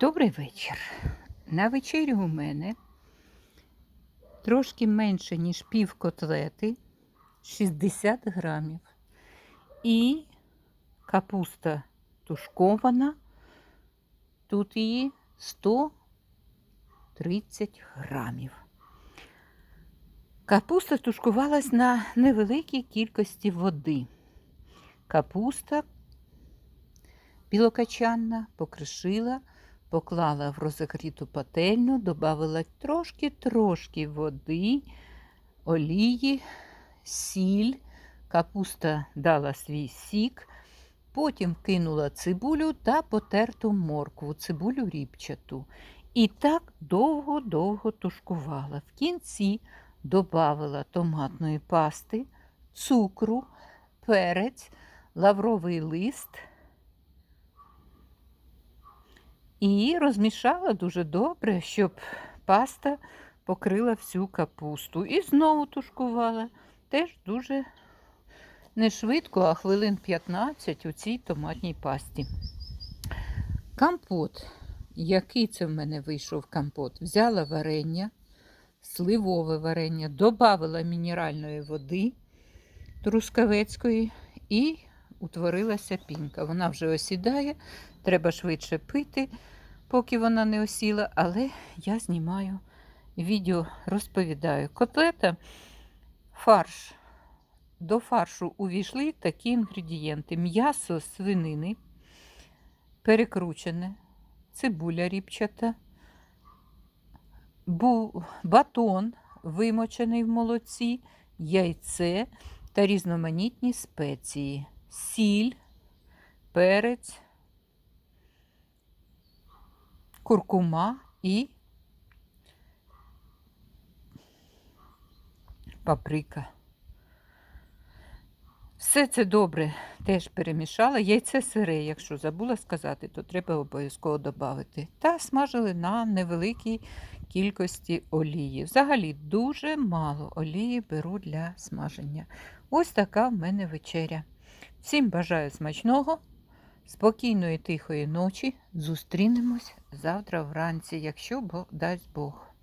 Добрий вечір. На вечерю у мене трошки менше, ніж пів котлети, 60 грамів. І капуста тушкована. Тут її 130 грамів. Капуста тушкувалась на невеликій кількості води. Капуста білокачанна покришила поклала в розігріту пательню, додала трошки-трошки води, олії, сіль, капуста дала свій сік, потім кинула цибулю та потерту моркву, цибулю ріпчату. І так довго-довго тушкувала. В кінці додала томатної пасти, цукру, перець, лавровий лист. І розмішала дуже добре, щоб паста покрила всю капусту. І знову тушкувала. Теж дуже не швидко, а хвилин 15 у цій томатній пасті. Компот. Який це в мене вийшов компот? Взяла варення, сливове варення, додала мінеральної води трускавецької і утворилася пінка. Вона вже осідає, треба швидше пити поки вона не осіла, але я знімаю відео, розповідаю. Котлета, фарш. До фаршу увійшли такі інгредієнти: м'ясо свинини, перекручене, цибуля ріпчата, батон вимочений в молоці, яйце та різноманітні спеції, сіль, перець куркума і паприка. Все це добре теж перемішала. Яйце сире, якщо забула сказати, то треба обов'язково додати. Та смажили на невеликій кількості олії. Взагалі дуже мало олії беру для смаження. Ось така в мене вечеря. Всім бажаю смачного! Спокійної тихої ночі. Зустрінемось завтра вранці, якщо Бог дасть Бог.